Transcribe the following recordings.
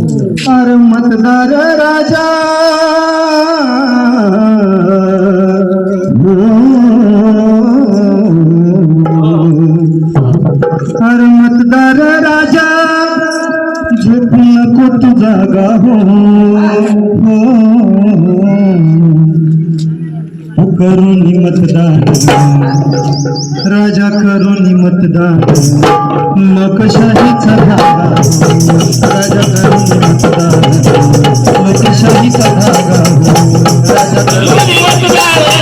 अर मतदार राजा. अर मतदार राजा झोपू नको तुझा जागा हो? हो. करून मतदान राजा करून मतदान लोकशाहीचा धागा. मतदान लोकशाहीचा धागा राजा.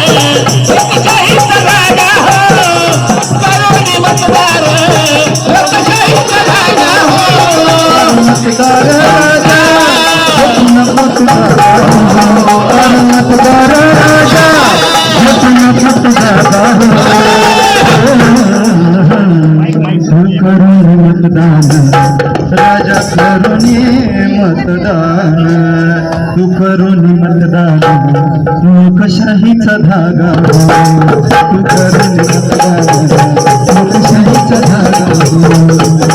राजा करुणी मतदान. तू करुणी मतदान लोकशाहीचा धागा. तू करुणी मतदान लोकशाहीचा धागा.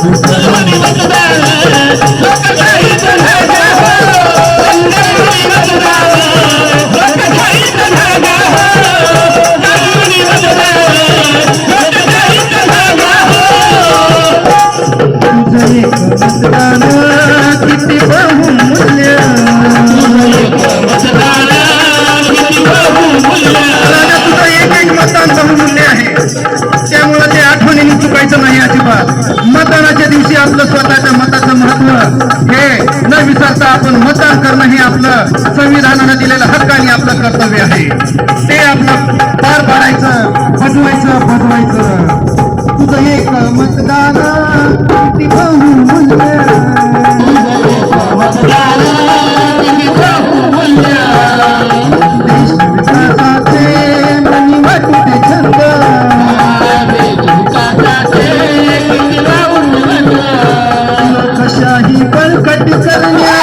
चुकायचं नाही अजिबात. मतदानाच्या दिवशी आपलं स्वतःच्या मताचं महत्त्व हे न विसरता आपण मतदान करणं हे आपलं संविधान Yeah.